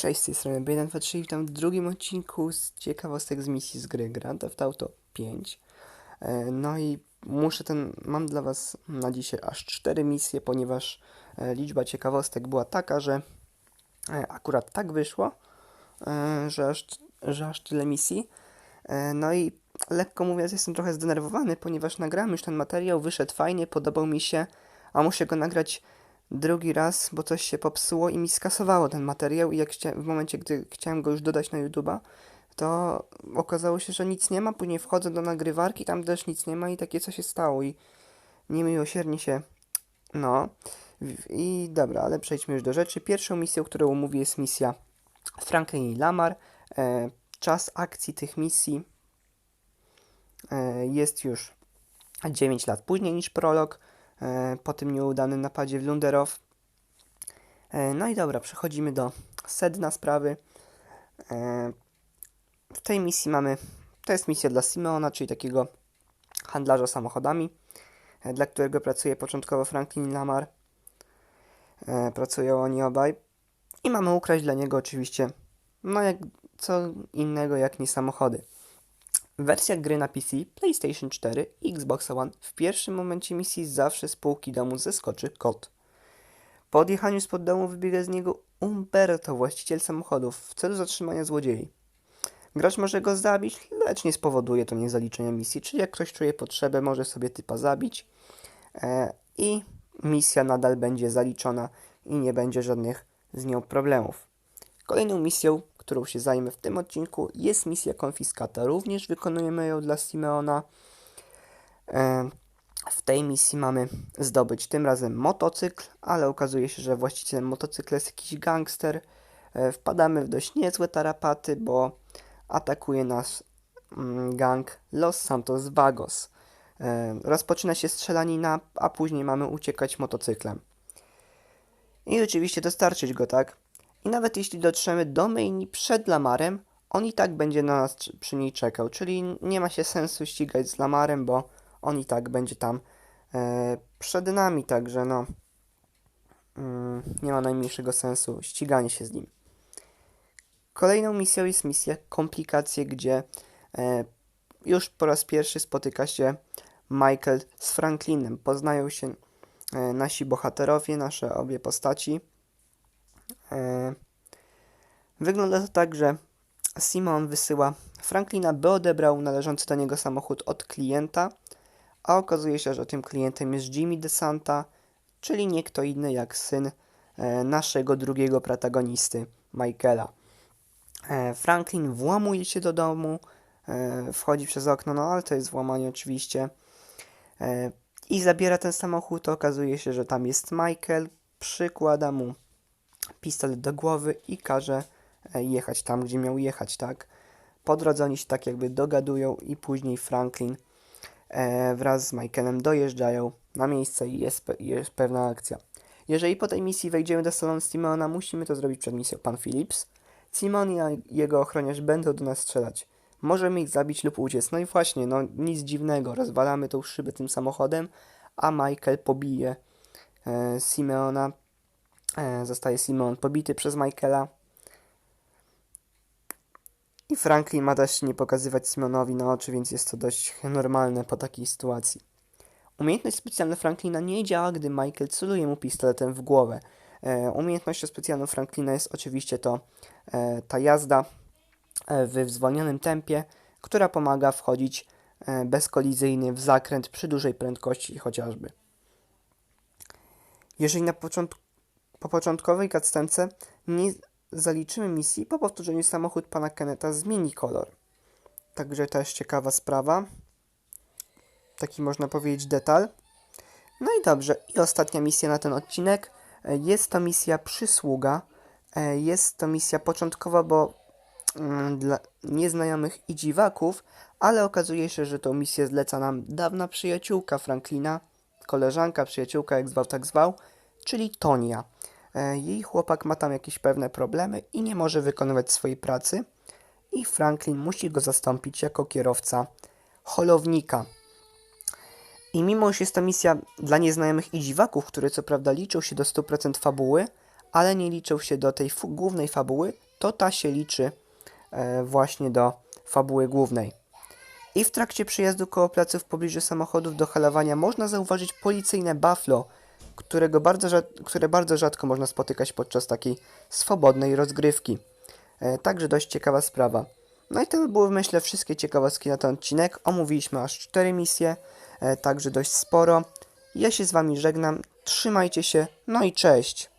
Cześć, z tej strony B123, witam w drugim odcinku z ciekawostek z misji z gry Grand Theft Auto 5. E, No i muszę ten, mam dla was na dzisiaj aż 4 misje, ponieważ e, liczba ciekawostek była taka, że e, akurat tak wyszło, że aż, że aż tyle misji. No i lekko mówiąc jestem trochę zdenerwowany, ponieważ nagrałem już ten materiał, wyszedł fajnie, podobał mi się, a muszę go nagrać drugi raz, bo coś się popsuło i mi skasowało ten materiał i jak w momencie, gdy chciałem go już dodać na YouTube'a, to okazało się, że nic nie ma, później wchodzę do nagrywarki, tam też nic nie ma i takie coś się stało i niemiłosiernie się, no. I dobra, ale przejdźmy już do rzeczy. Pierwszą misją, którą omówię jest misja Franklin i Lamar. E, czas akcji tych misji e, jest już 9 lat później niż prolog po tym nieudanym napadzie w Lunderow. E, no i dobra, przechodzimy do sedna sprawy. E, w tej misji mamy, to jest misja dla Simeona, czyli takiego handlarza samochodami, e, dla którego pracuje początkowo Franklin Lamar. E, pracują oni obaj. I mamy ukraść dla niego oczywiście, no jak co innego jak nie samochody. Wersja gry na PC, PlayStation 4 i Xbox One w pierwszym momencie misji zawsze z półki domu zeskoczy kot. Po odjechaniu spod domu wybiega z niego Umberto, właściciel samochodów, w celu zatrzymania złodziei. Gracz może go zabić, lecz nie spowoduje to niezaliczenia misji, czyli jak ktoś czuje potrzebę, może sobie typa zabić e, i misja nadal będzie zaliczona i nie będzie żadnych z nią problemów. Kolejną misją, którą się zajmę w tym odcinku, jest misja konfiskata. Również wykonujemy ją dla Simeona. E, w tej misji mamy zdobyć tym razem motocykl, ale okazuje się, że właścicielem motocykla jest jakiś gangster. E, wpadamy w dość niezłe tarapaty, bo atakuje nas mm, gang Los Santos Vagos. E, rozpoczyna się strzelanina, a później mamy uciekać motocyklem. I oczywiście dostarczyć go, tak? I nawet jeśli dotrzemy do Maini przed Lamarem, on i tak będzie na nas przy- niej czekał. Czyli nie ma się sensu ścigać z Lamarem, bo on i tak będzie tam e, przed nami, także no mm, nie ma najmniejszego sensu ściganie się z nim. Kolejną misją jest misja Komplikacje, gdzie e, już po raz pierwszy spotyka się Michael z Franklinem. Poznają się e, nasi bohaterowie, nasze obie postaci. E, Wygląda to tak, że Simon wysyła Franklina, by odebrał należący do niego samochód od klienta, a okazuje się, że tym klientem jest Jimmy DeSanta, czyli nie kto inny jak syn e, naszego drugiego protagonisty, Michaela. E, Franklin włamuje się do domu, wchodzi przez okno, no ale to jest włamanie oczywiście, i zabiera ten samochód. Okazuje się, że tam jest Michael, przykłada mu pistolet do głowy i każe e, jechać tam, gdzie miał jechać, tak? Po drodze oni się tak jakby dogadują i później Franklin e, wraz z Michaelem dojeżdżają na miejsce i jest, pe- jest pewna akcja. Jeżeli po tej misji wejdziemy do salonu Simona, musimy to zrobić przed misją Pan Phillips. Simon i jego ochroniarz będą do nas strzelać. Możemy ich zabić lub uciec. No i właśnie, no nic dziwnego, rozwalamy tą szybę tym samochodem, a Michael pobije e, Simeona. E, zostaje Simon pobity przez Michaela. I Franklin ma też nie pokazywać Simonowi na oczy, więc jest to dość normalne po takiej sytuacji. Umiejętność specjalna Franklina nie działa, gdy Michael celuje mu pistoletem w głowę. E, umiejętnością specjalną Franklina jest oczywiście to e, ta jazda w zwolnionym tempie, która pomaga wchodzić bezkolizyjnie w zakręt przy dużej prędkości chociażby. Jeżeli na początku, po początkowej cutscence nie zaliczymy misji, po powtórzeniu samochód pana Keneta zmieni kolor. Także też ciekawa sprawa. Taki można powiedzieć detal. No i dobrze, i ostatnia misja na ten odcinek. Jest to misja przysługa. Jest to misja początkowa, bo mm, dla nieznajomych i dziwaków, ale okazuje się, że tą misję zleca nam dawna przyjaciółka Franklina, koleżanka, przyjaciółka, jak zwał, tak zwał, czyli Tonia. E, Jej chłopak ma tam jakieś pewne problemy i nie może wykonywać swojej pracy i Franklin musi go zastąpić jako kierowca holownika. I mimo, że jest to misja dla nieznajomych i dziwaków, które co prawda liczą się do 100% fabuły, ale nie liczą się do tej głównej fabuły, to ta się liczy e, właśnie do fabuły głównej. I w trakcie przyjazdu koło placu w pobliżu samochodów do halowania można zauważyć policyjne buffalo, którego bardzo które bardzo rzadko można spotykać podczas takiej swobodnej rozgrywki. E, także dość ciekawa sprawa. No i to by były myślę wszystkie ciekawostki na ten odcinek. Omówiliśmy aż 4 misje, e, także dość sporo. Ja się z wami żegnam, trzymajcie się, no i cześć!